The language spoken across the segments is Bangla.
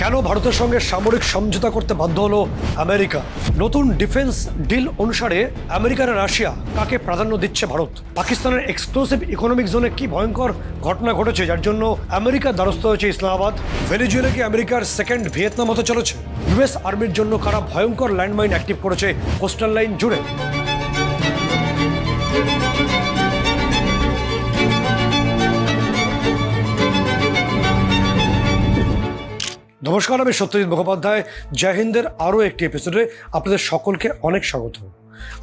কেন ভারতের সঙ্গে সামরিক সমঝোতা করতে বাধ্য হলো আমেরিকা? নতুন ডিফেন্স ডিল অনুসারে আমেরিকার রাশিয়া কাকে প্রাধান্য দিচ্ছে ভারত? পাকিস্তানের এক্সক্লুসিভ ইকোনমিক জোনে কি ভয়ঙ্কর ঘটনা ঘটেছে, যার জন্য আমেরিকার দ্বারস্থ হয়েছে ইসলামাবাদ? ভেনেজুয়েলা কি আমেরিকার সেকেন্ড ভিয়েতনাম হতে চলেছে? ইউএস আর্মির জন্য কারা ভয়ঙ্কর ল্যান্ডমাইন অ্যাক্টিভ করেছে কোস্টাল লাইন জুড়ে? নমস্কার, আমি সত্যজিৎ মুখোপাধ্যায়। জয় হিন্দের আরও একটি এপিসোডে আপনাদের সকলকে অনেক স্বাগত।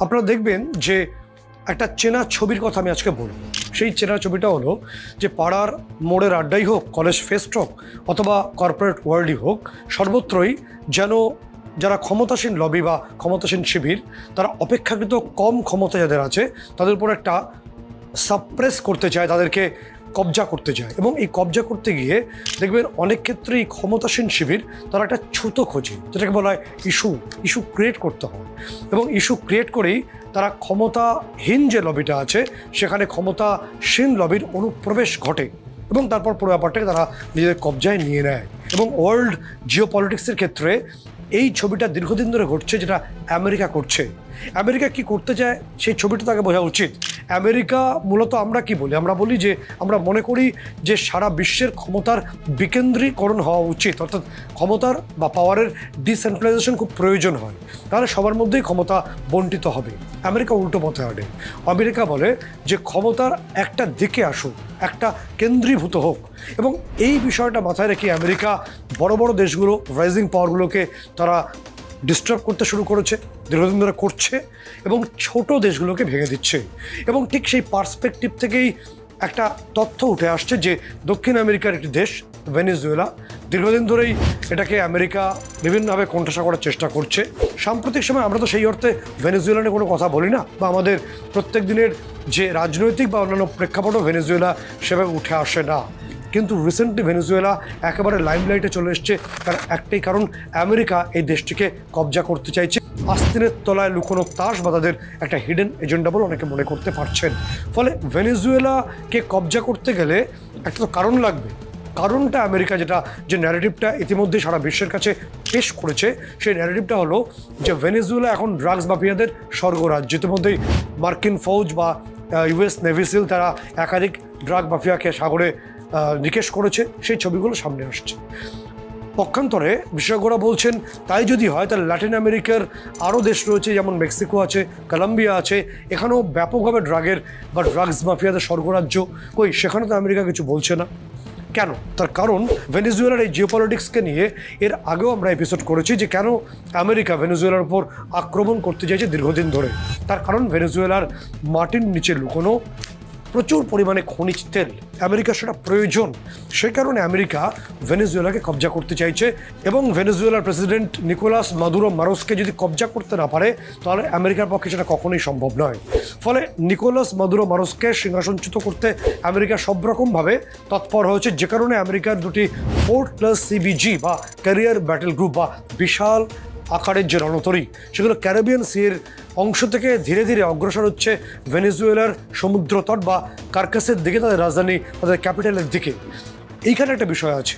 আপনারা দেখবেন যে একটা চেনা ছবির কথা আমি আজকে বলব। সেই চেনা ছবিটা হলো যে পাড়ার মোড়ের আড্ডাই হোক, কলেজ ফেস্ট হোক, অথবা কর্পোরেট ওয়ার্ল্ডই হোক, সর্বত্রই যেন যারা ক্ষমতাসীন লবি বা ক্ষমতাসীন শিবির, তারা অপেক্ষাকৃত কম ক্ষমতা যাদের আছে, তাদের উপর একটা সাপ্রেস করতে চায়, তাদেরকে কবজা করতে যায় এবং এই কবজা করতে গিয়ে দেখবেন অনেক ক্ষেত্রেই ক্ষমতাসীন শিবির তারা একটা ছুতো খোঁজে, যেটাকে বলা হয় ইস্যু ইস্যু ক্রিয়েট করতে হয় এবং ইস্যু ক্রিয়েট করেই তারা ক্ষমতাহীন যে লবিটা আছে সেখানে ক্ষমতাসীন লবির অনুপ্রবেশ ঘটে এবং তারপর পুরো ব্যাপারটাকে তারা নিজেদের কবজায় নিয়ে নেয় এবং ওয়ার্ল্ড জিও পলিটিক্সের ক্ষেত্রে এই ছবিটা দীর্ঘদিন ধরে ঘটছে, যেটা আমেরিকা করছে। আমেরিকা কি করতে চায়, সেই ছবিটা তাকে বোঝা উচিত। আমেরিকা মূলত আমরা কি বলি? আমরা বলি যে, আমরা মনে করি যে সারা বিশ্বের ক্ষমতার বিকেন্দ্রীকরণ হওয়া উচিত। অর্থাৎ ক্ষমতার বা পাওয়ারের ডিসেন্ট্রালাইজেশন খুব প্রয়োজন হয়। তাহলে সবার মধ্যেই ক্ষমতা বন্টিত হবে। আমেরিকা উল্টো পথে হাঁটে আমেরিকা বলে যে, ক্ষমতার একটা দিকে আসুক, একটা কেন্দ্রীভূত হোক। এবং এই বিষয়টা মাথায় রেখে আমেরিকা বড় বড় দেশগুলো রাইজিং পাওয়ারগুলোকে তারা ডিস্টার্ব করতে শুরু করেছে। দীর্ঘদিন ধরে করছে এবং ছোট দেশগুলোকে ভেঙে দিচ্ছে। এবং ঠিক সেই পার্সপেক্টিভ থেকেই একটা তথ্য উঠে আসছে যে দক্ষিণ আমেরিকার একটি দেশ, ভেনেজুয়েলা, দীর্ঘদিন ধরেই এটাকে আমেরিকা বিভিন্নভাবে কোণঠাসা করার চেষ্টা করছে। সাম্প্রতিক সময় আমরা তো সেই অর্থে ভেনেজুয়েলা নিয়ে কোনো কথা বলি না বা আমাদের প্রত্যেক দিনের যে রাজনৈতিক বা অন্যান্য প্রেক্ষাপটও ভেনেজুয়েলা সেভাবে উঠে আসে না। কিন্তু রিসেন্টলি ভেনেজুয়েলা একেবারে লাইমলাইটে চলে এসছে। তার একটাই কারণ, আমেরিকা এই দেশটিকে কবজা করতে চাইছে। আস্তিনের তলায় লুকোনো তাস বা তাদের একটা হিডেন এজেন্ডা বলে অনেকে মনে করতে পারছেন। ফলে ভেনেজুয়েলাকে কবজা করতে গেলে একটা তো কারণ লাগবে। কারণটা আমেরিকা যেটা, যে ন্যারেটিভটা ইতিমধ্যে সারা বিশ্বের কাছে পেশ করেছে, সেই ন্যারেটিভটা হলো যে ভেনেজুয়েলা এখন ড্রাগস মাফিয়াদের স্বর্গরাজ্য। ইতিমধ্যেই মার্কিন ফৌজ বা ইউএস নেভিসিল তারা একাধিক ড্রাগ মাফিয়াকে সাগরে নিকেশ করেছে। সেই ছবিগুলো সামনে আসছে। পক্ষান্তরে বিশেষজ্ঞরা বলছেন, তাই যদি হয়, তাহলে ল্যাটিন আমেরিকার আরও দেশ রয়েছে, যেমন মেক্সিকো আছে, কলম্বিয়া আছে, এখানেও ব্যাপকভাবে ড্রাগের বা ড্রাগস মাফিয়াদের স্বর্গরাজ্য। কই, সেখানে তো আমেরিকা কিছু বলছে না। কেন? তার কারণ, ভেনেজুয়েলার এই জিওপলিটিক্সকে নিয়ে এর আগেও আমরা এপিসোড করেছি যে কেন আমেরিকা ভেনেজুয়েলার উপর আক্রমণ করতে চাইছে দীর্ঘদিন ধরে। তার কারণ, ভেনেজুয়েলার মাটির নিচে লুকোনো প্রচুর পরিমাণে খনিজ তেল। আমেরিকা সেটা প্রয়োজন। সে কারণে আমেরিকা ভেনেজুয়েলাকে কবজা করতে চাইছে এবং ভেনেজুয়েলার প্রেসিডেন্ট নিকোলাস মাদুরো মারোসকে যদি কবজা করতে না পারে, তাহলে আমেরিকার পক্ষে সেটা কখনোই সম্ভব নয়। ফলে নিকোলাস মাদুরো মারোসকে সিংহাসনচ্যুত করতে আমেরিকা সব রকমভাবে তৎপর হয়েছে। যে কারণে আমেরিকার দুটি ফোর্ট প্লাস সিবিজি বা ক্যারিয়ার ব্যাটেল গ্রুপ বা বিশাল আকারের যে রণতরী, সেগুলো ক্যারিবিয়ান সির অংশ থেকে ধীরে ধীরে অগ্রসর হচ্ছে ভেনেজুয়েলার সমুদ্র তট বা কার্কাসের দিকে, তাদের রাজধানী, তাদের ক্যাপিটালের দিকে। এইখানে একটা বিষয় আছে।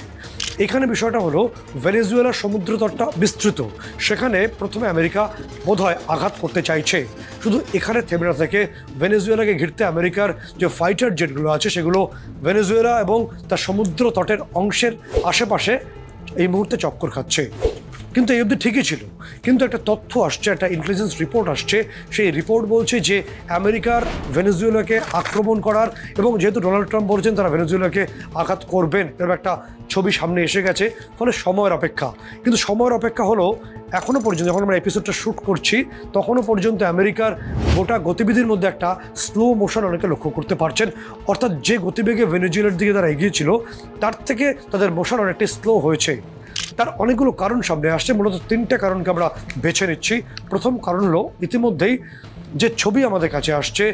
এখানে বিষয়টা হলো, ভেনেজুয়েলার সমুদ্র তটটা বিস্তৃত। সেখানে প্রথমে আমেরিকা বোধহয় আঘাত করতে চাইছে। শুধু এখানে থেমে না থেকে ভেনেজুয়েলাকে ঘিরতে আমেরিকার যে ফাইটার জেটগুলো আছে, সেগুলো ভেনেজুয়েলা এবং তার সমুদ্র তটের অংশের আশেপাশে এই মুহূর্তে চক্কর খাচ্ছে। কিন্তু এই অবধি ঠিকই ছিল। কিন্তু একটা তথ্য আসছে, একটা ইন্টেলিজেন্স রিপোর্ট আসছে। সেই রিপোর্ট বলছে যে আমেরিকার ভেনেজুয়েলাকে আক্রমণ করার এবং যেহেতু ডোনাল্ড ট্রাম্প বলছেন তারা ভেনেজুয়েলাকে আঘাত করবেন, এরকম একটা ছবি সামনে এসে গেছে, ফলে সময়ের অপেক্ষা। কিন্তু সময়ের অপেক্ষা হলো এখনও পর্যন্ত, যখন আমরা এপিসোডটা শ্যুট করছি, তখনও পর্যন্ত আমেরিকার গোটা গতিবিধির মধ্যে একটা স্লো মোশন অনেকে লক্ষ্য করতে পারছেন। অর্থাৎ যে গতিবেগে ভেনেজুয়েলার দিকে তারা এগিয়েছিল তার থেকে তাদের মোশন অনেকটাই স্লো হয়েছে। তার অনেকগুলো কারণ সামনে আসছে। মূলত তিনটে কারণকে আমরা বেছে নিচ্ছি। প্রথম কারণ হলো, ইতিমধ্যেই যে ছবি আমাদের কাছে আসছে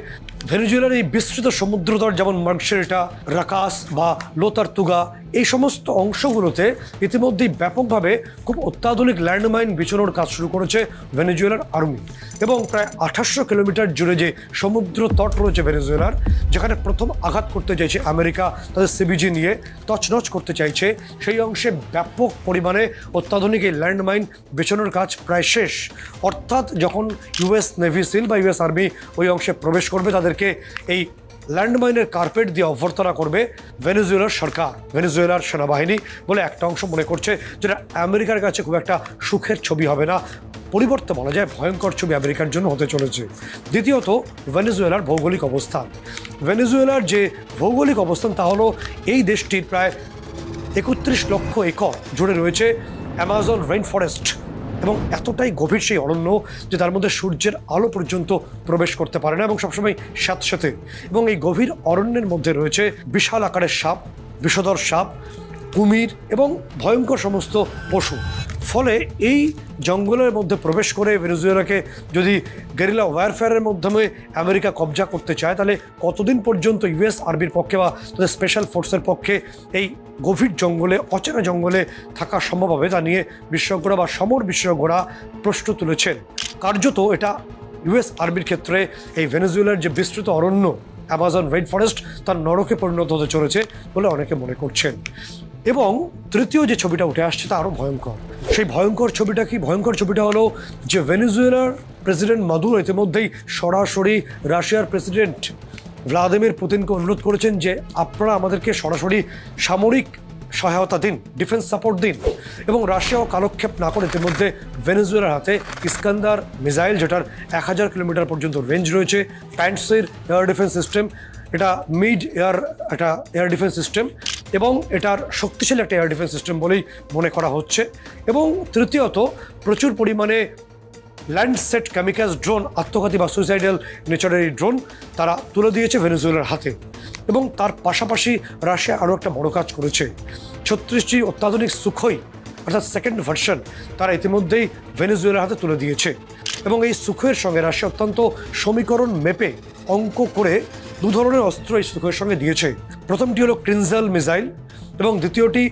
ভেনেজুয়েলার এই বিস্তৃত সমুদ্রতট যেমন মার্কশেরিটা রাকাস বা লোতারতুগা, এই সমস্ত অংশগুলোতে ইতিমধ্যেই ব্যাপকভাবে খুব অত্যাধুনিক ল্যান্ডমাইন বিছানোর কাজ শুরু করেছে ভেনেজুয়েলার আর্মি এবং প্রায় আঠাশশো কিলোমিটার জুড়ে যে সমুদ্র তট রয়েছে ভেনেজুয়েলার, যেখানে প্রথম আঘাত করতে চাইছে আমেরিকা, তাদের সিবিজি নিয়ে তছনছ করতে চাইছে, সেই অংশে ব্যাপক পরিমাণে অত্যাধুনিক এই ল্যান্ডমাইন বেছানোর কাজ প্রায় শেষ। অর্থাৎ যখন ইউএস নেভি সিল বা ইউএস আর্মি ওই অংশে প্রবেশ করবে তাদেরকে এই ল্যান্ডমাইনের কার্পেট দিয়ে অভ্যর্থনা করবে ভেনেজুয়েলার সরকার। ভেনেজুয়েলার সেনাবাহিনী বলে একটা অংশ মনে করছে যেটা আমেরিকার কাছে খুব একটা সুখের ছবি হবে না। পরিবর্তে বলা যায় ভয়ঙ্কর ছবি আমেরিকার জন্য হতে চলেছে। দ্বিতীয়ত, ভেনেজুয়েলার ভৌগোলিক অবস্থান। ভেনেজুয়েলার যে ভৌগোলিক অবস্থান তা হলো এই দেশটির প্রায় একত্রিশ লক্ষ একর জুড়ে রয়েছে অ্যামাজন রেইন ফরেস্ট এবং এতটাই গভীর সেই অরণ্য যে তার মধ্যে সূর্যের আলো পর্যন্ত প্রবেশ করতে পারে না এবং সবসময় স্যাঁতস্যাঁতে এবং এই গভীর অরণ্যের মধ্যে রয়েছে বিশাল আকারের সাপ, বিষধর সাপ, কুমির এবং ভয়ঙ্কর সমস্ত পশু। ফলে এই জঙ্গলের মধ্যে প্রবেশ করে ভেনেজুয়েলাকে যদি গেরিলা ওয়ারফেয়ারের মাধ্যমে আমেরিকা কবজা করতে চায়, তাহলে কতদিন পর্যন্ত ইউএস আর্মির পক্ষে বা তাদের স্পেশাল ফোর্সের পক্ষে এই গভীর জঙ্গলে, অচেনা জঙ্গলে থাকা সম্ভব হবে তা নিয়ে বিশেষজ্ঞরা বা সমর বিশেষজ্ঞরা প্রশ্ন তুলেছেন। কার্যত এটা ইউএস আর্মির ক্ষেত্রে এই ভেনেজুয়েলার যে বিস্তৃত অরণ্য, অ্যামাজন রেইন ফরেস্ট তার নরকে পরিণত হতে চলেছে বলে অনেকে মনে করছেন। এবং তৃতীয় যে ছবিটা উঠে আসছে তা আরও ভয়ঙ্কর। সেই ভয়ঙ্কর ছবিটা কি? ভয়ঙ্কর ছবিটা হলো যে ভেনেজুয়েলার প্রেসিডেন্ট মাদুরো ইতিমধ্যেই সরাসরি রাশিয়ার প্রেসিডেন্ট ভ্লাদিমির পুতিনকে অনুরোধ করেছেন যে আপনারা আমাদেরকে সরাসরি সামরিক সহায়তা দিন, ডিফেন্স সাপোর্ট দিন এবং রাশিয়াও কালক্ষেপ না করে ইতিমধ্যে ভেনেজুয়েলার হাতে ইস্কান্দার মিসাইল, যেটার এক হাজার কিলোমিটার পর্যন্ত রেঞ্জ রয়েছে প্যান্টসের এয়ার ডিফেন্স সিস্টেম এটা মিড এয়ার একটা এয়ার ডিফেন্স সিস্টেম এবং এটার শক্তিশালী একটা এয়ার ডিফেন্স সিস্টেম বলেই মনে করা হচ্ছে। এবং তৃতীয়ত, প্রচুর পরিমাণে ল্যান্ডসেট ক্যামিক্যাস ড্রোন আত্মঘাতী বা সুইসাইডাল নেচারের এই ড্রোন তারা তুলে দিয়েছে ভেনেজুয়েলার হাতে। এবং তার পাশাপাশি রাশিয়া আরও একটা বড় কাজ করেছে। ছত্রিশটি অত্যাধুনিক সুখই, অর্থাৎ সেকেন্ড ভার্সন তারা ইতিমধ্যেই ভেনেজুয়েলার হাতে তুলে দিয়েছে। এবং এই সুখের সঙ্গে রাশিয়া অত্যন্ত সমীকরণ মেপে অঙ্ক করে দু ধরনের অস্ত্র এই সুখের সঙ্গে দিয়েছে। প্রথমটি হলো ক্রিনজাল মিসাইল এবং দ্বিতীয়টি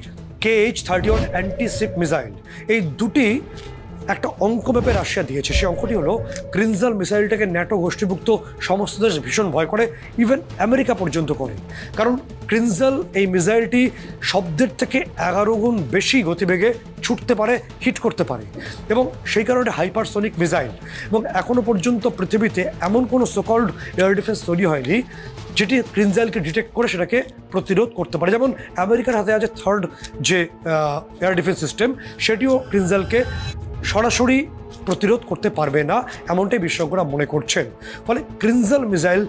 K H thirty one antiship missile. এই দুটি একটা অঙ্ক মেপে রাশিয়া দিয়েছে। সেই অঙ্কটি হলো, ক্রিনজাল মিসাইলটাকে ন্যাটো গোষ্ঠীভুক্ত সমস্ত দেশ ভীষণ ভয় করে ইভেন আমেরিকা পর্যন্ত করে। কারণ ক্রিনজাল এই মিসাইলটি শব্দের থেকে এগারো গুণ বেশি গতিবেগে ছুটতে পারে, হিট করতে পারে। এবং সেই কারণে হাইপারসনিক মিসাইল। এবং এখনও পর্যন্ত পৃথিবীতে এমন কোনো সোকল্ড এয়ার ডিফেন্স তৈরি হয়নি, যেটি ক্রিনজাইলকে ডিটেক্ট করে সেটাকে প্রতিরোধ করতে পারে। যেমন আমেরিকার হাতে আছে থার্ড যে এয়ার ডিফেন্স সিস্টেম সেটিও ক্রিনজাইলকে সরাসরি প্রতিরোধ করতে পারবে না, এমনটাই বিশেষজ্ঞরা মনে করছেন। ফলে ক্রিনজাল মিসাইল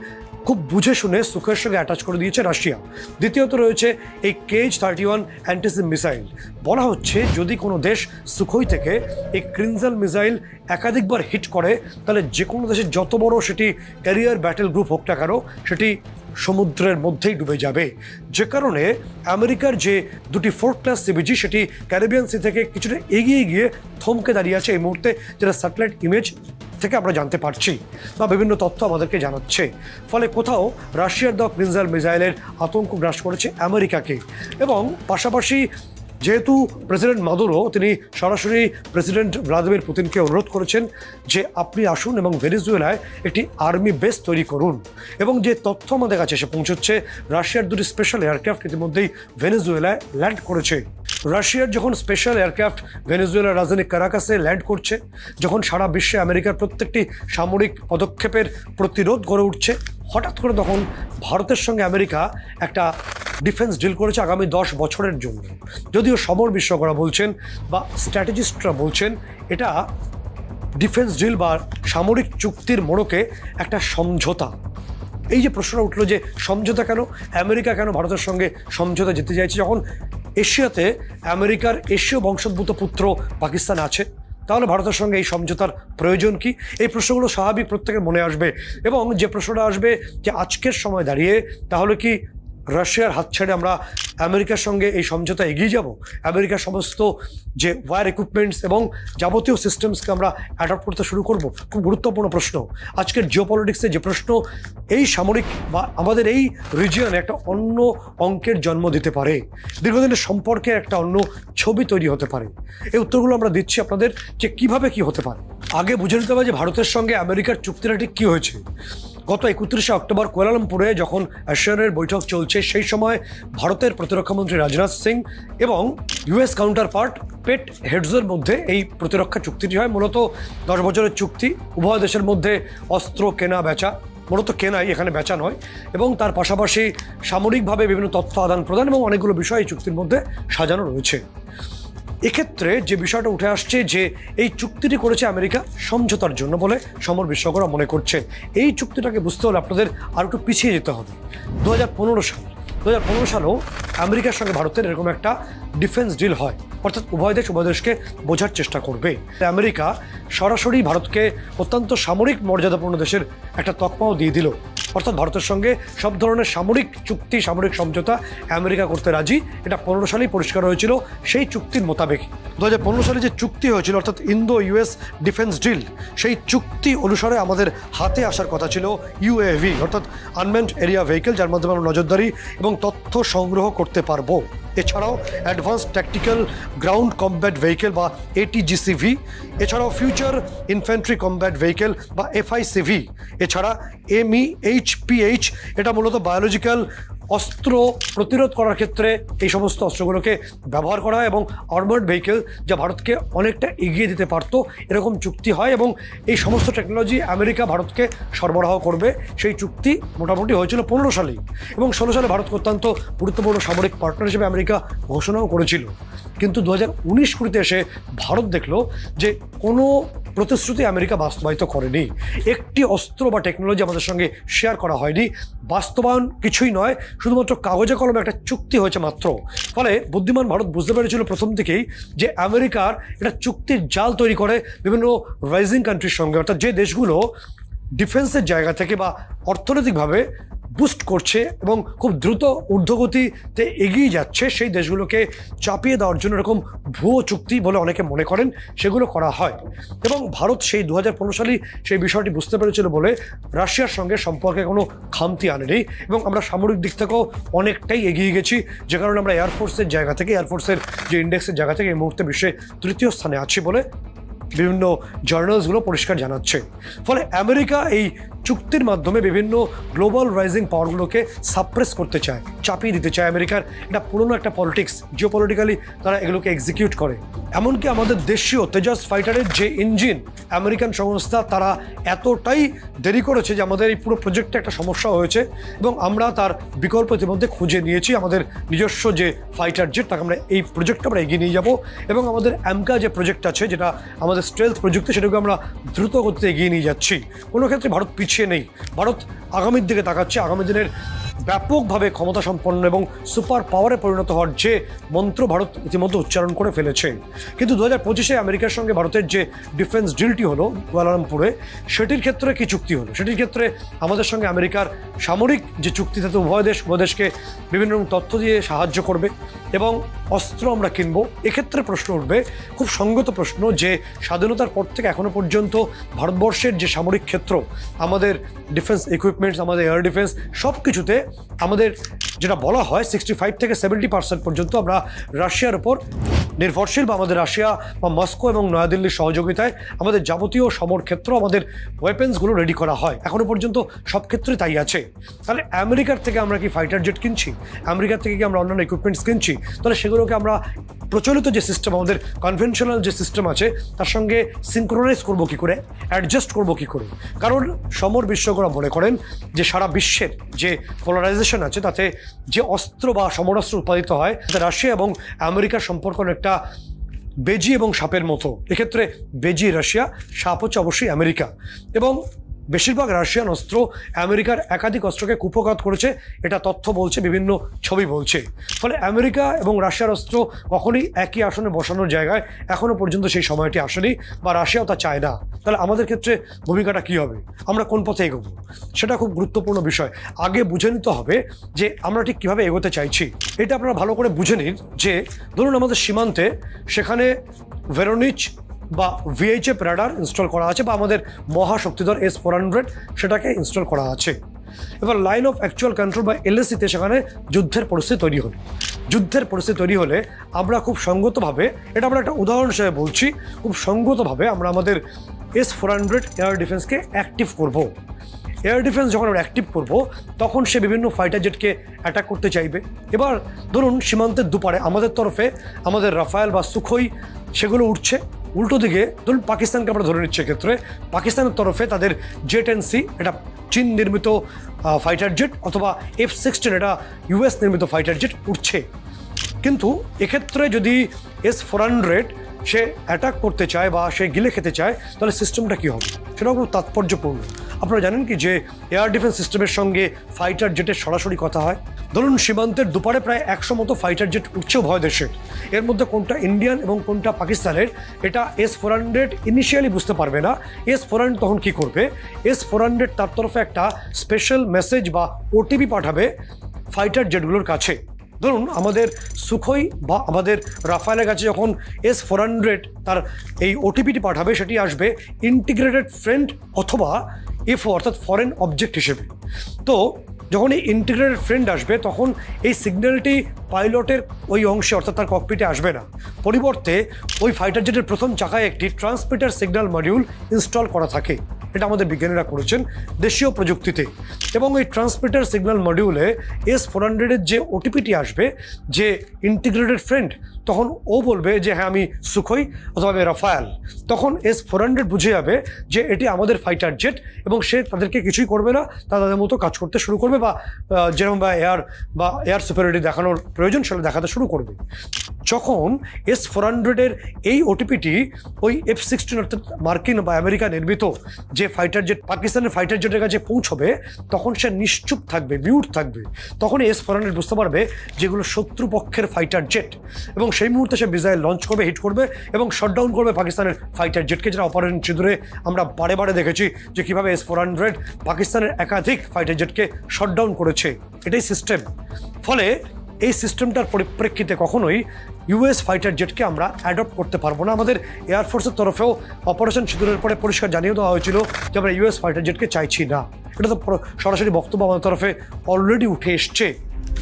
খুব বুঝে শুনে সুখের সঙ্গে অ্যাটাচ করে দিয়েছে রাশিয়া। দ্বিতীয়ত রয়েছে এই K H thirty one antiship missile বলা হচ্ছে, যদি কোনো দেশ সুখই থেকে এই ক্রিনজাল মিসাইল একাধিকবার হিট করে, তাহলে যে কোনো দেশের যত বড় সেটি ক্যারিয়ার ব্যাটেল গ্রুপ হোক না কেন, সেটি সমুদ্রের মধ্যেই ডুবে যাবে। যে কারণে আমেরিকার যে দুটি ফোর্থ ক্লাস সিবিজি, সেটি ক্যারিবিয়ান সি থেকে কিছুটা এগিয়ে গিয়ে থমকে দাঁড়িয়ে আছে এই মুহূর্তে, যেটা স্যাটেলাইট ইমেজ থেকে আমরা জানতে পারছি বা বিভিন্ন তথ্য আমাদেরকে জানাচ্ছে। ফলে কোথাও রাশিয়ার দেওয়া ক্রিনজাল মিসাইলের আতঙ্ক গ্রাস করেছে আমেরিকাকে। এবং পাশাপাশি যেহেতু প্রেসিডেন্ট মাদুরো, তিনি সরাসরি প্রেসিডেন্ট ভ্লাদিমির পুতিনকে অনুরোধ করেছেন যে আপনি আসুন এবং ভেনেজুয়েলায় একটি আর্মি বেস তৈরি করুন। এবং যে তথ্য আমাদের কাছে এসে পৌঁছচ্ছে, রাশিয়ার দুটি স্পেশাল এয়ারক্রাফট ইতিমধ্যেই ভেনেজুয়েলায় ল্যান্ড করেছে। রাশিয়ার যখন স্পেশাল এয়ারক্রাফট ভেনেজুয়েলার রাজধানী কারাকাসে ল্যান্ড করছে, যখন সারা বিশ্বে আমেরিকার প্রত্যেকটি সামরিক পদক্ষেপের প্রতিরোধ গড়ে উঠছে হঠাৎ করে তখন ভারতের সঙ্গে আমেরিকা একটা ডিফেন্স ডিল করেছে আগামী দশ বছরের জন্য। যদিও সমর বিশ্বকরা বলছেন বা স্ট্র্যাটেজিস্টরা বলছেন এটা ডিফেন্স ডিল বা সামরিক চুক্তির মোড়কে একটা সমঝোতা। এই যে প্রশ্নটা উঠল যে সমঝোতা কেন, আমেরিকা কেন ভারতের সঙ্গে সমঝোতা যেতে চাইছে, যখন এশিয়াতে আমেরিকার এশীয় বংশোদ্ভূত পুত্র পাকিস্তান আছে তাহলে ভারতের সঙ্গে এই সমঝোতার প্রয়োজন কি? এই প্রশ্নগুলো স্বাভাবিক প্রত্যেকের মনে আসবে। এবং যে প্রশ্নটা আসবে যে আজকের সময় দাঁড়িয়ে তাহলে কি রাশিয়ার হাত ছেড়ে আমরা আমেরিকার সঙ্গে এই সমঝোতা এগিয়ে যাব। আমেরিকার সমস্ত যে ওয়্যার ইকুইপমেন্টস এবং যাবতীয় সিস্টেমসকে আমরা অ্যাডপ্ট করতে শুরু করব, খুব গুরুত্বপূর্ণ প্রশ্ন। আজকের জিও পলিটিক্সে যে প্রশ্ন, এই সামরিক বা আমাদের এই রিজিয়নে একটা অন্য অঙ্কের জন্ম দিতে পারে। দীর্ঘদিনের সম্পর্কে একটা অন্য ছবি তৈরি হতে পারে। এই উত্তরগুলো আমরা দিচ্ছি আপনাদের যে কীভাবে কি হতে পারে। আগে বুঝে নিতে হবে যে ভারতের সঙ্গে আমেরিকার চুক্তিটা ঠিক কী হয়েছে। গত একত্রিশে অক্টোবর কুয়ালালামপুরে যখন আসিয়ানের বৈঠক চলছে, সেই সময় ভারতের প্রতিরক্ষামন্ত্রী রাজনাথ সিং এবং ইউএস কাউন্টার পার্ট পেট হেডসের মধ্যে এই প্রতিরক্ষা চুক্তিটি হয়। মূলত দশ বছরের চুক্তি, উভয় দেশের মধ্যে অস্ত্র কেনা, বেচা, মূলত কেনাই এখানে বেচা নয় এবং তার পাশাপাশি সামরিকভাবে বিভিন্ন তথ্য আদান প্রদান এবং অনেকগুলো বিষয় এই চুক্তির মধ্যে সাজানো রয়েছে। এক্ষেত্রে যে বিষয়টা উঠে আসছে যে এই চুক্তিটি করেছে আমেরিকা সমঝোতার জন্য বলে সমর বিশেষজ্ঞরা মনে করছেন। এই চুক্তিটাকে বুঝতে হলে আপনাদের আর একটু পিছিয়ে যেতে হবে। দু সাল দু হাজার পনেরো সালেও আমেরিকার সঙ্গে ভারতের এরকম একটা ডিফেন্স ডিল হয়। অর্থাৎ উভয় দেশ উভয় দেশকে বোঝার চেষ্টা করবে। আমেরিকা সরাসরি ভারতকে অত্যন্ত সামরিক মর্যাদাপূর্ণ দেশের একটা তকমাও দিয়ে দিল। অর্থাৎ ভারতের সঙ্গে সব ধরনের সামরিক চুক্তি, সামরিক সমঝোতা আমেরিকা করতে রাজি। এটা পনেরো সালেই পরিষ্কার হয়েছিল। সেই চুক্তির মোতাবেক দু হাজার পনেরো সালে যে চুক্তি হয়েছিল, অর্থাৎ ইন্দো ইউএস ডিফেন্স ডিল সেই চুক্তি অনুসারে আমাদের হাতে আসার কথা ছিল ইউএভি অর্থাৎ আনমেন্ট এরিয়া ভেহিকেল যার মাধ্যমে আমরা নজরদারি এবং তথ্য সংগ্রহ করতে পারব। এছাড়াও advance tactical ground combat vehicle বা এটিজিসিভি এছাড়াও ফিউচার ইনফ্যান্ট্রি কমব্যাট ভেহিকেল বা এফআইসিভি এছাড়া এমই এইচপিএইচ এটা মূলত বায়োলজিক্যাল অস্ত্র প্রতিরোধ করার ক্ষেত্রে এই সমস্ত অস্ত্রগুলোকে ব্যবহার করা হয় এবং আর্মার্ড ভেহিকেল যা ভারতকে অনেকটা এগিয়ে দিতে পারতো, এরকম চুক্তি হয় এবং এই সমস্ত টেকনোলজি আমেরিকা ভারতকে সরবরাহ করবে। সেই চুক্তি মোটামুটি হয়েছিল পনেরো সালেই এবং ষোলো সালে ভারতকে অত্যন্ত গুরুত্বপূর্ণ সামরিক পার্টনার হিসেবে আমেরিকা ঘোষণাও করেছিল। কিন্তু দু হাজার উনিশ কুড়িতে এসে ভারত দেখল যে কোনো প্রতিশ্রুতি আমেরিকা বাস্তবায়িত করেনি। একটি অস্ত্র বা টেকনোলজি আমাদের সঙ্গে শেয়ার করা হয়নি। বাস্তবায়ন কিছুই নয়, শুধুমাত্র কাগজে কলমে একটা চুক্তি হয়েছে মাত্র। ফলে বুদ্ধিমান ভারত বুঝতে পেরেছিল প্রথম থেকেই যে আমেরিকার এটা চুক্তির জাল তৈরি করে বিভিন্ন রাইজিং কান্ট্রির সঙ্গে। অর্থাৎ যে দেশগুলো ডিফেন্সের জায়গা থেকে বা অর্থনৈতিকভাবে বুস্ট করছে এবং খুব দ্রুত ঊর্ধ্বগতিতে এগিয়ে যাচ্ছে। সেই দেশগুলোকে চাপিয়ে দেওয়ার জন্য এরকম ভুয়ো চুক্তি বলে অনেকে মনে করেন সেগুলো করা হয়। এবং ভারত সেই দু হাজার পনেরো সালেই সেই বিষয়টি বুঝতে পেরেছিল বলে রাশিয়ার সঙ্গে সম্পর্কে কোনো খামতি আনেনি এবং আমরা সামরিক দিক থেকেও অনেকটাই এগিয়ে গেছি। যে কারণে আমরা এয়ারফোর্সের জায়গা থেকে এয়ারফোর্সের যে ইন্ডেক্সের জায়গা থেকে এই মুহূর্তে বিশ্বে তৃতীয় স্থানে আছি বলে বিভিন্ন জার্নালসগুলো পরিষ্কার জানাচ্ছে। ফলে আমেরিকা এই চুক্তির মাধ্যমে বিভিন্ন গ্লোবাল রাইজিং পাওয়ারগুলোকে সাপ্রেস করতে চায়, চাপিয়ে দিতে চায় আমেরিকার এটা পুরনো একটা পলিটিক্স জিও পলিটিক্যালি তারা এগুলোকে এক্সিকিউট করে। এমনকি আমাদের দেশীয় তেজাস ফাইটারের যে ইঞ্জিন আমেরিকান সংস্থা তারা এতটাই দেরি করেছে যে আমাদের এই পুরো প্রজেক্টে একটা সমস্যা হয়েছে এবং আমরা তার বিকল্প ইতিমধ্যে খুঁজে নিয়েছি আমাদের নিজস্ব যে ফাইটার জেট তাকে আমরা এই প্রজেক্টটা আমরা এগিয়ে নিয়ে যাব এবং আমাদের অ্যামকা যে প্রজেক্ট আছে, যেটা আমাদের স্ট্রেলথ প্রযুক্তি সেটাকে আমরা দ্রুত গতিতে এগিয়ে নিয়ে যাচ্ছি। কোনো ক্ষেত্রে ভারত পিছিয়ে নেই। ভারত আগামীর দিকে তাকাচ্ছে। আগামী দিনের ব্যাপকভাবে ক্ষমতা সম্পন্ন এবং সুপার পাওয়ারে পরিণত হওয়ার যে মন্ত্র ভারত ইতিমধ্যে উচ্চারণ করে ফেলেছে। কিন্তু দু হাজার পঁচিশে আমেরিকার সঙ্গে ভারতের যে ডিফেন্স ডিলটি হলো, কুয়ালালামপুরে, সেটির ক্ষেত্রে কি চুক্তি হলো? সেটির ক্ষেত্রে আমাদের সঙ্গে আমেরিকার সামরিক যে চুক্তি তাতে উভয় দেশ, উভয় দেশকে বিভিন্ন রকম তথ্য দিয়ে সাহায্য করবে এবং অস্ত্র আমরা কিনবো। এক্ষেত্রে প্রশ্ন উঠবে, খুব সঙ্গত প্রশ্ন যে স্বাধীনতার পর থেকে এখনও পর্যন্ত ভারতবর্ষের যে সামরিক ক্ষেত্র, আমাদের ডিফেন্স ইকুইপমেন্টস, আমাদের এয়ার ডিফেন্স সব কিছুতে আমাদের যেটা বলা হয় সিক্সটি ফাইভ থেকে সেভেন্টি পার্সেন্ট পর্যন্ত আমরা রাশিয়ার উপর নির্ভরশীল বা আমাদের রাশিয়া বা মস্কো এবং নয়াদিল্লির সহযোগিতায় আমাদের যাবতীয় সমর ক্ষেত্র আমাদের ওয়েপেন্সগুলো রেডি করা হয়। এখনও পর্যন্ত সব ক্ষেত্রে তাই আছে। তাহলে আমেরিকার থেকে আমরা কি ফাইটার জেট কিনছি? আমেরিকার থেকে কি আমরা অন্যান্য ইকুইপমেন্টস কিনছি? তাহলে সেগুলোকে আমরা প্রচলিত যে সিস্টেম আমাদের কনভেনশনাল যে সিস্টেম আছে, তার সঙ্গে সিনক্রোনাইজ করব কী করে? অ্যাডজাস্ট করব কী করে? কারণ সমর বিশ্বকরা মনে করেন যে সারা বিশ্বের যে পোলারাইজেশন আছে, তাতে যে অস্ত্র বা সমরাস্ত্র উৎপাদিত হয় তাতে রাশিয়া এবং আমেরিকার সম্পর্ক অনেকটা বেজি এবং সাপের মতো। এক্ষেত্রে বেজি রাশিয়া, সাপ হচ্ছে অবশ্যই আমেরিকা। এবং বেশিরভাগ রাশিয়ান অস্ত্র আমেরিকার একাধিক অস্ত্রকে কুপঘাত করেছে, এটা তথ্য বলছে, বিভিন্ন ছবি বলছে। ফলে আমেরিকা এবং রাশিয়ার অস্ত্র কখনই একই আসনে বসানোর জায়গায় এখনও পর্যন্ত সেই সময়টি আসেনি, বা রাশিয়াও তা চায় না। তাহলে আমাদের ক্ষেত্রে ভূমিকাটা কী হবে? আমরা কোন পথে এগোবো? সেটা খুব গুরুত্বপূর্ণ বিষয়। আগে বুঝে নিতে হবে যে আমরা ঠিক কীভাবে এগোতে চাইছি। এটা আপনারা ভালো করে বুঝে নিন যে, ধরুন আমাদের সীমান্তে সেখানে ভেরোনিচ বা ভিএইচএফ র্যাডার ইনস্টল করা আছে বা আমাদের মহাশক্তিধর এস ফোর হান্ড্রেড সেটাকে ইনস্টল করা আছে। এবার লাইন অফ অ্যাকচুয়াল কন্ট্রোল বা এলএসিতে সেখানে যুদ্ধের পরিস্থিতি তৈরি হলো। যুদ্ধের পরিস্থিতি তৈরি হলে আমরা খুব সঙ্গতভাবে, এটা আমরা একটা উদাহরণ হিসেবে বলছি, খুব সঙ্গতভাবে আমরা আমাদের এস ফোর হান্ড্রেড এয়ার ডিফেন্সকে অ্যাক্টিভ করব। এয়ার ডিফেন্স যখন আমরা অ্যাক্টিভ করব, তখন সে বিভিন্ন ফাইটার জেটকে অ্যাটাক করতে চাইবে। এবার ধরুন সীমান্তের দুপারে আমাদের তরফে আমাদের রাফায়েল বা সুখই সেগুলো উঠছে। উল্টো দিকে ধরুন পাকিস্তানকে আমরা ধরে নিচ্ছি ক্ষেত্রে পাকিস্তানের তরফে তাদের জেট এন সি, এটা চীন নির্মিত ফাইটার জেট অথবা এফ সিক্সটিন এটা ইউএস নির্মিত ফাইটার জেট উঠছে। কিন্তু এক্ষেত্রে যদি এস ফোর হান্ড্রেড সে অ্যাটাক করতে চায় বা সে গিলে খেতে চায়, তাহলে সিস্টেমটা কী হবে? সেটাও খুব তাৎপর্যপূর্ণ। আপনারা জানেন কি যে এয়ার ডিফেন্স সিস্টেমের সঙ্গে ফাইটার জেটের সরাসরি কথা হয়? ধরুন সীমান্তের দুপারে প্রায় একশো মতো ফাইটার জেট উঠছে উভয় দেশের এর মধ্যে কোনটা ইন্ডিয়ান এবং কোনটা পাকিস্তানের, এটা এস ফোর হান্ড্রেড ইনিশিয়ালি বুঝতে পারবে না। এস ফোর হান্ড্রেড তখন কী করবে? এস ফোর হান্ড্রেড তার তরফে একটা স্পেশাল মেসেজ বা ওটিপি পাঠাবে ফাইটার জেটগুলোর কাছে। ধরুন আমাদের সুখই বা আমাদের রাফায়েলের কাছে যখন এস ফোর হান্ড্রেড তার এই ওটিপিটি পাঠাবে, সেটি আসবে ইন্টিগ্রেটেড ফ্রেন্ড অথবা এফও অর্থাৎ ফরেন অবজেক্ট হিসেবে। তো যখন এই ইন্টিগ্রেটেড ফ্রেন্ড আসবে, তখন এই সিগন্যালটি পাইলটের ওই অংশে, অর্থাৎ তার ককপিটে আসবে না। পরিবর্তে ওই ফাইটার জেটের প্রথম চাকায় একটি ট্রান্সমিটার সিগন্যাল মডিউল ইনস্টল করা থাকে। এটা আমাদের বিজ্ঞানীরা করেছেন দেশীয় প্রযুক্তিতে। এবং এই ট্রান্সমিটার সিগন্যাল মডিউলে এস ফোর হান্ড্রেডের যে ওটিপিটি আসবে, যে ইন্টিগ্রেটেড ফ্রেন্ড তখন ও বলবে যে হ্যাঁ আমি সুখই অথবা আমি রাফায়াল। তখন এস ফোর হান্ড্রেড বুঝে যাবে যে, এটি আমাদের ফাইটার জেট এবং সে তাদেরকে কিছুই করবে না। তা তাদের মতো কাজ করতে শুরু করবে বা যেরকম বা এয়ার বা এয়ার সুপারিটি দেখানোর প্রয়োজন সেটা দেখাতে শুরু করবে। যখন এস ফোর হান্ড্রেডের এই ওটিপিটি ওই এফ সিক্সটিন অর্থাৎ মার্কিন বা আমেরিকা নির্মিত যে ফাইটার জেট, পাকিস্তানের ফাইটার জেটের কাছে পৌঁছবে, তখন সে নিশ্চুপ থাকবে, মিউট থাকবে। তখন এস ফোর হান্ড্রেড বুঝতে পারবে যেগুলো শত্রুপক্ষের ফাইটার জেট এবং সেই মুহূর্তে সে মিসাইল লঞ্চ করবে হিট করবে এবং শটডাউন করবে পাকিস্তানের ফাইটার জেটকে যেটা অপারেশন সিঁদুরে আমরা বারে বারে দেখেছি যে কীভাবে এস ফোর হান্ড্রেড পাকিস্তানের একাধিক ফাইটার জেটকে শটডাউন করেছে। এটাই সিস্টেম ফলে এই সিস্টেমটার পরিপ্রেক্ষিতে কখনোই ইউএস ফাইটার জেটকে আমরা অ্যাডপ্ট করতে পারব না। আমাদের এয়ারফোর্সের তরফেও অপারেশন সিঁদুরের পরে পরিষ্কার জানিয়ে দেওয়া হয়েছিল যে আমরা ইউএস ফাইটার জেটকে চাইছি না। এটা তো সরাসরি বক্তব্য আমাদের তরফে অলরেডি উঠে এসছে।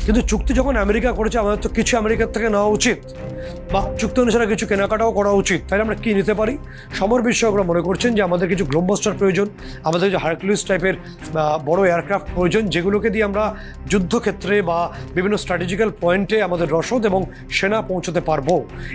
কিন্তু চুক্তি যখন আমেরিকা করেছে, আমাদের তো কিছু আমেরিকার থেকে নেওয়া উচিত। বা চুক্তি অনুসারে কিছু কেনাকাটাও করা উচিত। তাই আমরা কী নিতে পারি? সমর বিশেষজ্ঞরা মনে করছেন যে, আমাদের কিছু গ্লোববাস্টার প্রয়োজন, আমাদের কিছু হার্কুলিস টাইপের বড় এয়ারক্রাফট প্রয়োজন, যেগুলোকে দিয়ে আমরা যুদ্ধক্ষেত্রে বা বিভিন্ন স্ট্র্যাটেজিক্যাল পয়েন্টে আমাদের রসদ এবং সেনা পৌঁছতে পারব।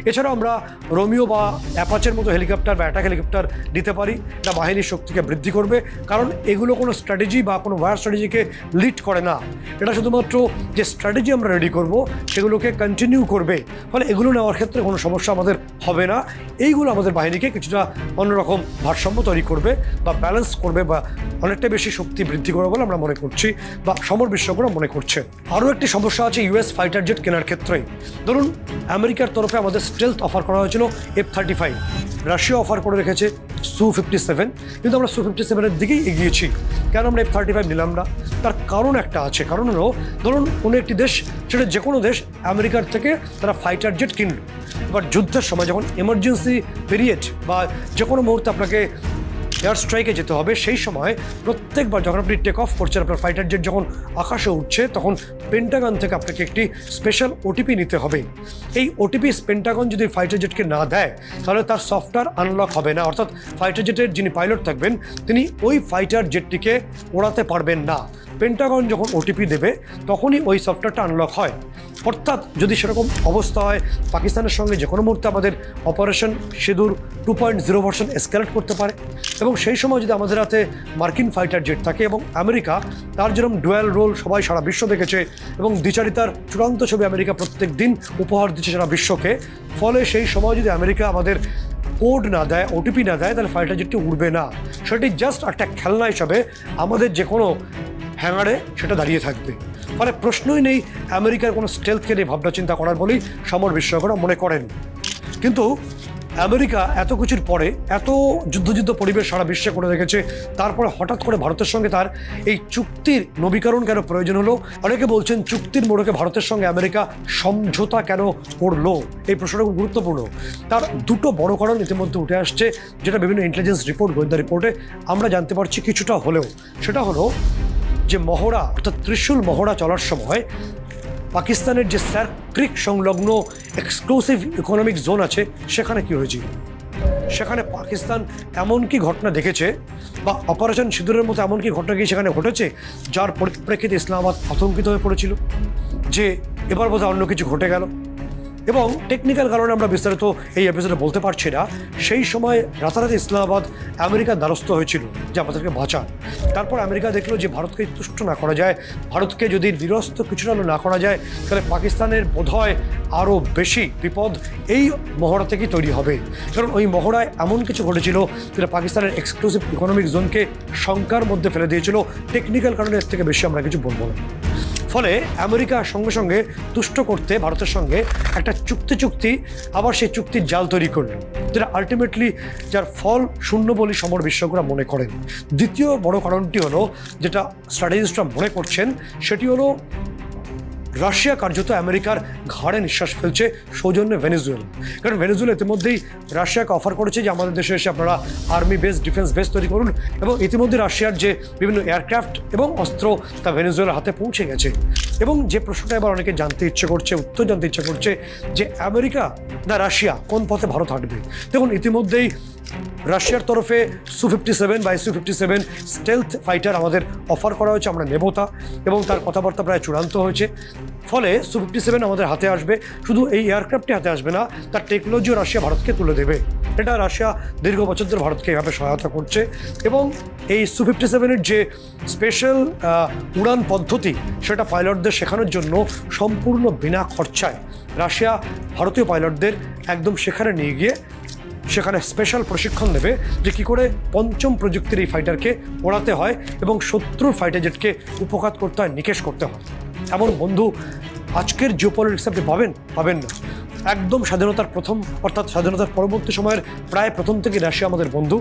এছাড়াও আমরা রোমিও বা অ্যাপাচের মতো হেলিকপ্টার বা অ্যাটাক হেলিকপ্টার দিতে পারি। এটা বাহিনীর শক্তিকে বৃদ্ধি করবে, কারণ এগুলো কোনো স্ট্র্যাটেজি বা কোনো ওয়ার স্ট্র্যাটেজিকে লিড করে না। এটা শুধুমাত্র যে স্ট্র্যাটেজি আমরা রেডি করব, সেগুলোকে কন্টিনিউ করবে। ফলে এগুলো নেওয়ার ক্ষেত্রে কোনো সমস্যা আমাদের হবে না। এইগুলো আমাদের বাহিনীকে কিছুটা অন্যরকম ভারসাম্য তৈরি করবে বা ব্যালেন্স করবে বা অনেকটা বেশি শক্তি বৃদ্ধি করবে বলে আমরা মনে করছি বা সমর বিশেষজ্ঞরা মনে করছে। আরও একটি সমস্যা আছে ইউএস ফাইটার জেট কেনার ক্ষেত্রে। ধরুন, আমেরিকার তরফে আমাদের স্টেলথ অফার করা হয়েছিল F thirty five Russia offer করে রেখেছে সু ফিফটি সেভেন কিন্তু আমরা সু ফিফটি সেভেনের দিকেই এগিয়েছি। কেন আমরা এফ থার্টি ফাইভ নিলাম না? তার কারণ একটা আছে, কারণ হলো, ধরুন কোনো একটি দেশ, সেটা যে কোনো দেশ, আমেরিকার থেকে তারা ফাইটার জেট কিনল এবার যুদ্ধের সময় যখন এমার্জেন্সি পিরিয়ড বা যে কোনো মুহূর্তে আপনাকে এয়ার স্ট্রাইকে যেতে হবে। সেই সময় প্রত্যেকবার যখন আপনি টেক অফ করছেন, আপনার ফাইটার জেট যখন আকাশে উঠছে, তখন পেন্টাগন থেকে আপনাকে একটি স্পেশাল ওটিপি নিতে হবে। এই ওটিপি পেন্টাগন যদি ফাইটার জেটকে না দেয়, তাহলে তার সফটওয়্যার আনলক হবে না। অর্থাৎ ফাইটার জেটের যিনি পাইলট থাকবেন, তিনি ওই ফাইটার জেটটিকে ওড়াতে পারবেন না। পেন্টাগন যখন ওটিপি দেবে, তখনই ওই সফটওয়্যারটা আনলক হয়। অর্থাৎ যদি সেরকম অবস্থা হয়, পাকিস্তানের সঙ্গে যে কোনো মুহূর্তে আমাদের operation Sindoor two point zero version escalate করতে পারে। এবং সেই সময় যদি আমাদের হাতে মার্কিন ফাইটার জেট থাকে এবং আমেরিকা তার যেরকম ডুয়েল রোল সবাই সারা বিশ্ব দেখেছে এবং দ্বিচারিতার চূড়ান্ত ছবি আমেরিকা প্রত্যেক দিন উপহার দিচ্ছে সারা বিশ্বকে, ফলে সেই সময় যদি আমেরিকা আমাদের কোড না দেয় ওটিপি না দেয়, তাহলে ফাইলটা যেটি উঠবে না। সেটি জাস্ট একটা খেলনা হিসাবে আমাদের যে কোনো হ্যাঙ্গারে সেটা দাঁড়িয়ে থাকবে। ফলে প্রশ্নই নেই আমেরিকার কোনো স্টেলথকে নিয়ে ভাবনা চিন্তা করার বলেই সমর বিশ্বকরা মনে করেন। কিন্তু আমেরিকা এত কিছুর পরে এত যুদ্ধযুদ্ধ পরিবেশ সারা বিশ্বে করে রেখেছে, তারপরে হঠাৎ করে ভারতের সঙ্গে তার এই চুক্তির নবীকরণ কেন প্রয়োজন হলো? অনেকে বলছেন চুক্তির মোড়কে ভারতের সঙ্গে আমেরিকা সমঝোতা কেন করল? এই প্রশ্নটা খুব গুরুত্বপূর্ণ। তার দুটো বড় কারণ ইতিমধ্যে উঠে আসছে, যেটা বিভিন্ন ইন্টেলিজেন্স রিপোর্ট গোয়েন্দা রিপোর্টে আমরা জানতে পারছি কিছুটা হলেও। সেটা হলো যে মহড়া, অর্থাৎ ত্রিশূল মহড়া চলার সময় পাকিস্তানের যে স্যার ক্রিক সংলগ্ন এক্সক্লুসিভ ইকোনমিক জোন আছে, সেখানে কি হয়েছিল? সেখানে পাকিস্তান এমন কি ঘটনা দেখেছে বা অপারেশন সিঁদুরের মতো এমন কি ঘটনা কি সেখানে ঘটেছে যার পরিপ্রেক্ষিতে ইসলামাবাদ আতঙ্কিত হয়ে পড়েছিল? যে এবার বোধহয় অন্য কিছু ঘটে গেল। এবং টেকনিক্যাল কারণে আমরা বিস্তারিত এই এপিসোডে বলতে পারছি না। সেই সময় রাতারাতি ইসলামাবাদ আমেরিকার দ্বারস্থ হয়েছিল, যে আমাদেরকে বাঁচান। তারপর আমেরিকা দেখল যে ভারতকে তুষ্ট না করা যায়, ভারতকে যদি নিরস্ত কিছুটা না করা যায়, তাহলে পাকিস্তানের বোধহয় আরও বেশি বিপদ এই মহড়া থেকেই তৈরি হবে। কারণ ওই মহড়ায় এমন কিছু ঘটেছিল যেটা পাকিস্তানের এক্সক্লুসিভ ইকোনমিক জোনকে শঙ্কার মধ্যে ফেলে দিয়েছিল। টেকনিক্যাল কারণে এর থেকে বেশি আমরা কিছু বলব না। ফলে আমেরিকা সঙ্গে সঙ্গে তুষ্ট করতে ভারতের সঙ্গে একটা চুক্তি চুক্তি, আবার সেই চুক্তির জাল তৈরি করল। যেটা আলটিমেটলি যার ফল শূন্য বলে সমর বিশ্বকরা মনে করেন। দ্বিতীয় বড় কারণটি হলো, যেটা স্ট্র্যাটেজিস্টরা মনে করছেন, সেটি হলো রাশিয়া কার্যত আমেরিকার ঘাড়ে নিঃশ্বাস ফেলছে সৌজন্যে ভেনেজুয়েলা। কারণ ভেনেজুয়েলা ইতিমধ্যেই রাশিয়াকে অফার করেছে যে আমাদের দেশে এসে আপনারা আর্মি বেস ডিফেন্স বেস তৈরি করুন এবং ইতিমধ্যে রাশিয়ার যে বিভিন্ন এয়ারক্রাফট এবং অস্ত্র তা ভেনেজুয়েলার হাতে পৌঁছে গেছে। এবং যে প্রশ্নটা এবার অনেকে জানতে ইচ্ছে করছে, উত্তর জানতে ইচ্ছে করছে যে আমেরিকা না রাশিয়া কোন পথে ভারত হাঁটবে? দেখুন, ইতিমধ্যেই রাশিয়ার তরফে সু ফিফটি সেভেন বা Su fifty seven stealth fighter আমাদের অফার করা হয়েছে, আমরা নেব তা, এবং তার কথাবার্তা প্রায় চূড়ান্ত হয়েছে। ফলে সু ফিফটি সেভেন আমাদের হাতে আসবে, শুধু এই এয়ারক্রাফটটি হাতে আসবে না, তার টেকনোলজিও রাশিয়া ভারতকে তুলে দেবে। এটা রাশিয়া দীর্ঘ বছর ধরে ভারতকে এভাবে সহায়তা করছে, এবং এই সু ফিফটি সেভেনের যে স্পেশাল উড়ান পদ্ধতি, সেটা পাইলটদের শেখানোর জন্য সম্পূর্ণ বিনা খরচায় রাশিয়া ভারতীয় পাইলটদের একদম সেখানে নিয়ে গিয়ে সেখানে স্পেশাল প্রশিক্ষণ দেবে যে কী করে পঞ্চম প্রযুক্তির এই ফাইটারকে ওড়াতে হয় এবং শত্রুর ফাইটার জেটকে উপঘাত করতে হয়, নিকেশ করতে হয়। এমন বন্ধু আজকের জিওপলিটিক্স আপনি পাবেন? পাবেন না। একদম স্বাধীনতার প্রথম, অর্থাৎ স্বাধীনতার পরবর্তী সময়ের প্রায় প্রথম থেকে রাশিয়া আমাদের বন্ধু।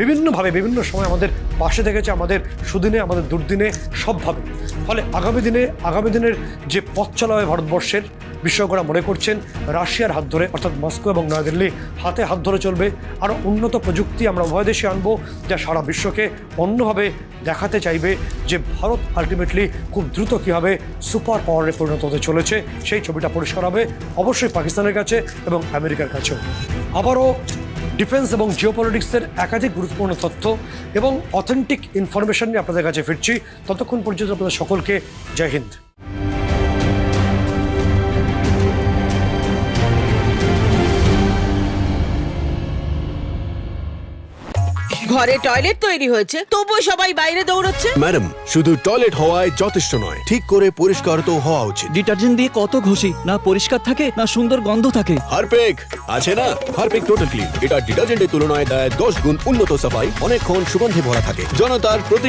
বিভিন্নভাবে, বিভিন্ন সময় আমাদের পাশে থেকেছে আমাদের সুদিনে, আমাদের দুর্দিনে, সবভাবে। ফলে আগামী দিনে, আগামী দিনের যে পথ চলা হয় ভারতবর্ষের, বিশেষজ্ঞরা মনে করছেন, রাশিয়ার হাত ধরে, অর্থাৎ মস্কো এবং নয়াদিল্লি হাতে হাত ধরে চলবে। আরও উন্নত প্রযুক্তি আমরা উভয় দেশে আনব, যা সারা বিশ্বকে অন্যভাবে দেখাতে চাইবে যে ভারত আলটিমেটলি খুব দ্রুত কীভাবে সুপার পাওয়ারে পরিণত হতে চলেছে, সেই ছবিটা পরিষ্কার হবে। অবশ্যই পাকিস্তানের কাছে এবং আমেরিকার কাছেও। আবারও ডিফেন্স এবং জিওপলিটিক্সের একাধিক গুরুত্বপূর্ণ তথ্য এবং অথেন্টিক ইনফরমেশন নিয়ে আপনাদের কাছে ফিরছি। ততক্ষণ পর্যন্ত আপনাদের সকলকে জয় হিন্দ। ঘরে টয়লেট তৈরি হয়েছে তবু সবাই বাইরে দৌড়চ্ছে? ম্যাডাম শুধু টয়লেট হওয়ায় যথেষ্ট নয় ঠিক করে পরিষ্কার তো হওয়া উচিত। ডিটারজেন্ট দিয়ে কত ঘষি? না পরিষ্কার থাকে না সুন্দর গন্ধ থাকে। হারপেক আছে না? হারপেক টোটাল ক্লিন এটা ডিটারজেন্টের তুলনায় দেয় দশ গুণ উন্নত সাফাই অনেকক্ষণ সুগন্ধে ভরা থাকে। জনতার প্রতি